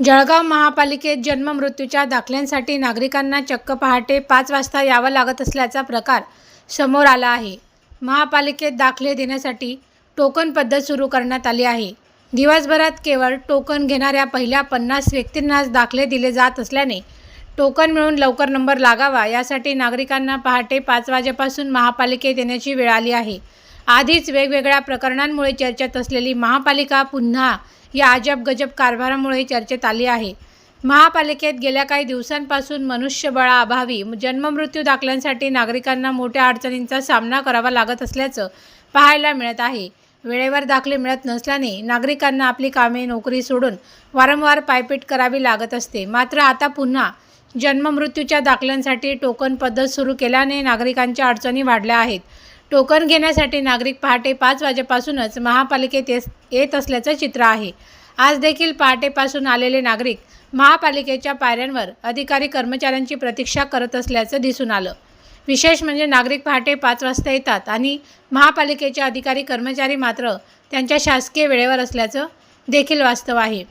जळगाव महापालिकेत जन्ममृत्यूच्या दाखल्यांसाठी नागरिकांना चक्क पहाटे पाच वाजता यावं लागत असल्याचा प्रकार समोर आला आहे. महापालिकेत दाखले देण्यासाठी टोकन पद्धत सुरू करण्यात आली आहे. दिवसभरात केवळ टोकन घेणाऱ्या पहिल्या पन्नास व्यक्तींनाच दाखले दिले जात असल्याने टोकन मिळून लवकर नंबर लागावा यासाठी नागरिकांना पहाटे पाच वाजेपासून महापालिकेत येण्याची वेळ आली आहे. आधीच वेगवेगळ्या प्रकरणांमुळे चर्चेत असलेली महापालिका पुन्हा या अजब गजब कारभारामुळे चर्चेत आली आहे. महापालिकेत गेल्या काही दिवसांपासून मनुष्यबळाअभावी जन्ममृत्यू दाखल्यांसाठी नागरिकांना मोठ्या अडचणींचा सामना करावा लागत असल्याचं पाहायला मिळत आहे. वेळेवर दाखले मिळत नसल्याने नागरिकांना आपली कामे नोकरी सोडून वारंवार पायपीट करावी लागत असते. मात्र आता पुन्हा जन्ममृत्यूच्या दाखल्यांसाठी टोकन पद्धत सुरू केल्याने नागरिकांच्या अडचणी वाढल्या आहेत. टोकन घेण्यासाठी नागरिक पहाटे पाच वाजेपासूनच महापालिकेत येस- येत असल्याचं चित्र आहे. आज देखील पहाटेपासून आलेले नागरिक महापालिकेच्या पायऱ्यांवर अधिकारी कर्मचाऱ्यांची प्रतीक्षा करत असल्याचं दिसून आलं. विशेष म्हणजे नागरिक पहाटे पाच वाजता येतात आणि महापालिकेचे अधिकारी कर्मचारी मात्र त्यांच्या शासकीय वेळेवर असल्याचं देखील वास्तव आहे.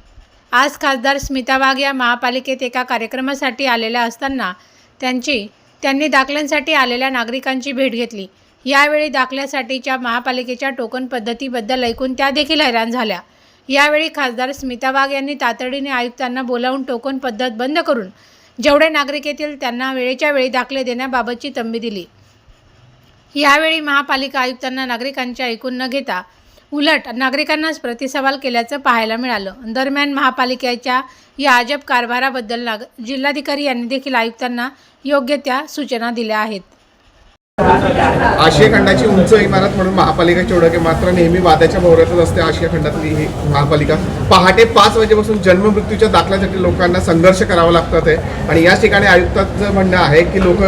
आज खासदार स्मिता वाघ या महापालिकेत एका कार्यक्रमासाठी आलेल्या असताना त्यांची त्यांनी दाखल्यांसाठी आलेल्या नागरिकांची भेट घेतली. यावेळी दाखल्यासाठीच्या महापालिकेच्या टोकन पद्धतीबद्दल ऐकून त्या देखील हैराण झाल्या. यावेळी खासदार स्मिता वाघ यांनी तातडीने आयुक्तांना बोलावून टोकन पद्धत बंद करून जेवढे नागरिक येतील त्यांना वेळेच्या वेळी दाखले देण्याबाबतची तंबी दिली. यावेळी महापालिका आयुक्तांना नागरिकांचे ऐकून न घेता उलट नागरिकांनाच प्रतिसवाल केल्याचं पाहायला मिळालं. दरम्यान महापालिकेच्या या अजब कारभाराबद्दल नाग जिल्हाधिकारी यांनी देखील आयुक्तांना योग्य त्या सूचना दिल्या आहेत. आशिया खंडाची उंच इमारत म्हणून महापालिकेची ओळख आहे मात्र नेहमी वादाच्या भोवऱ्यातच असते आशिया खंडातली ही महापालिका. पहाटे पाच वाजेपासून जन्ममृत्यूच्या दाखल्यासाठी लोकांना संघर्ष करावा लागतात आहे आणि याच ठिकाणी आयुक्ताचं म्हणणं आहे की लोक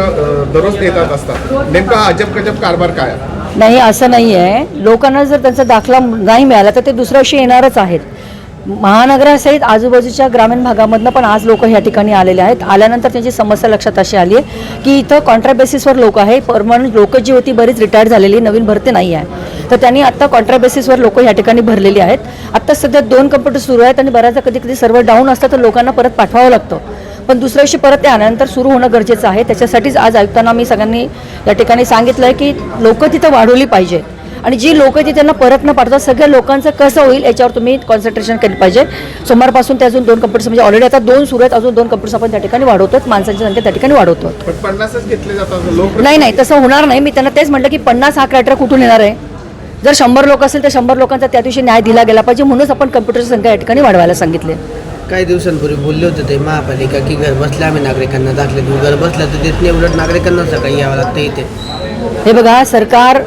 दररोज देतात असतात. नेमका अजब गजब कारभार काय नाही असं नाही आहे. लोकांना जर त्यांचा दाखला नाही मिळाला तर ते दुसऱ्या वर्षी येणारच आहेत. महानगरासहित आजूबाजूच्या ग्रामीण भागामधनं पण आज लोक ह्या ठिकाणी आलेले आहेत. आल्यानंतर त्यांची समस्या लक्षात अशी आली आहे. की इथं कॉन्ट्रॅक्ट बेसिसवर लोक आहे. परमनंट लोक जी होती बरीच रिटायर्ड झालेली नवीन भरती नाही आहे. तर त्यांनी आत्ता कॉन्ट्रॅक्ट बेसिसवर लोक ह्या ठिकाणी भरलेली आहेत. आत्ता सध्या दोन कम्प्युटर सुरू आहेत आणि बऱ्याचदा कधी कधी सर्व डाऊन असतात तर लोकांना परत पाठवावं लागतं. पण दुसऱ्या दिवशी परत ते आल्यानंतर सुरू होणं गरजेचं आहे. त्याच्यासाठीच आज आयुक्तांना मी सगळ्यांनी या ठिकाणी सांगितलं आहे की लोकं तिथं वाढवली पाहिजे. आणि जी लोक ती त्यांना परत न पाठवता सगळ्या लोकांचं कसं होईल याच्यावर तुम्ही कॉन्सन्ट्रेशन केलं पाहिजे. सोमवारपासून ते अजून दोन कम्प्युटर्स म्हणजे ऑलरेडी आता दोन सुरू आहेत अजून दोन कम्प्युटर्स आपण त्या ठिकाणी वाढवतो माणसांची संख्या त्या ठिकाणी वाढवतो पण पन्नासच घेतले जातात लोक? नाही नाही तसं होणार नाही. मी त्यांना तेच म्हटलं की पन्नास हा क्रायटेरिया कुठून येणार आहे? जर शंभर लोक असेल तर शंभर लोकांचा त्या दिवशी न्याय दिला गेला पाहिजे म्हणूनच आपण कम्प्युटरची संख्या या ठिकाणी वाढवायला सांगितले. काही दिवसांपूर्वी बोलले होते ते महापालिका की घर बसल्या आम्ही नागरिकांना दाखले. घर बसल्या तर तिथले उलट नागरिकांना सकाळी यावं लागतं इथे. हे बघा सरकार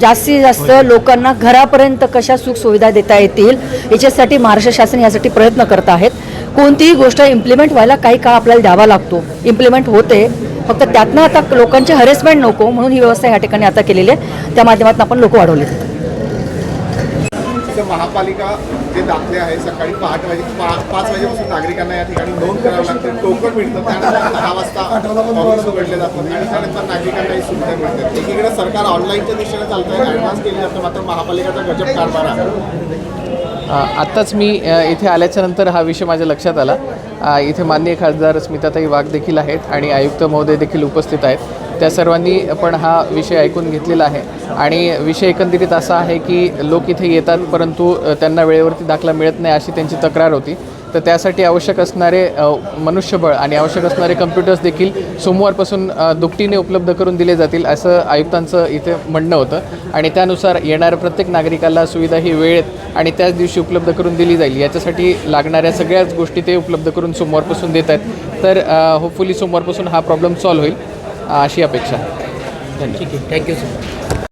जास्तीत जास्त लोकांना घरापर्यंत कशा सुख सुविधा देता येतील याच्यासाठी महाराष्ट्र शासन यासाठी प्रयत्न करत आहेत. कोणतीही गोष्ट इम्प्लिमेंट व्हायला काही काळ आपल्याला द्यावा लागतो. इम्प्लिमेंट होते. फक्त त्यातनं आता लोकांची हरेसमेंट नको म्हणून ही व्यवस्था या ठिकाणी आता केलेली आहे. त्या माध्यमातून आपण लोक वाढवले तिथं महापालिका जे दाखले आहे सकाळी पहाट वाजे पा- पाच वाजेपासून नागरिकांना या ठिकाणी नोंद करावं लागते. टोकन मिळतं. त्यानंतर दहा वाजता ऑफिस उघडले जातात. आणि त्यानंतर नागरिकांना ही सुविधा मिळते. एकीकडे सरकार ऑनलाईनच्या दिशेने चालतंय ॲडव्हान्स केली जातं मात्र महापालिकेचा गजब कारभार आहे. आत्ताच मी इथे आल्याच्यानंतर हा विषय माझ्या लक्षात आला. इथे माननीय खासदार स्मिताताई वाघ देखील आहेत आणि आयुक्त महोदय देखील उपस्थित आहेत. त्या सर्वांनी पण हा विषय ऐकून घेतलेला आहे. आणि विषय एकंदरीत असा आहे की लोक इथे येतात परंतु त्यांना वेळेवरती दाखला मिळत नाही अशी त्यांची तक्रार होती. तर त्यासाठी आवश्यक असणारे मनुष्यबळ आणि आवश्यक असणारे कम्प्युटर्स देखील सोमवारपासून दुपटीने उपलब्ध करून दिले जातील असं आयुक्तांचं इथे म्हणणं होतं. आणि त्यानुसार येणाऱ्या प्रत्येक नागरिकाला सुविधा ही वेळेत आणि त्याच दिवशी उपलब्ध करून दिली जाईल. याच्यासाठी लागणाऱ्या सगळ्याच गोष्टी ते उपलब्ध करून सोमवारपासून देत आहेत. तर होपफुली सोमवारपासून हा प्रॉब्लेम सॉल्व्ह होईल. अशी अपेक्षा. आहे धन्यवाद. ठीक आहे. Thank you sir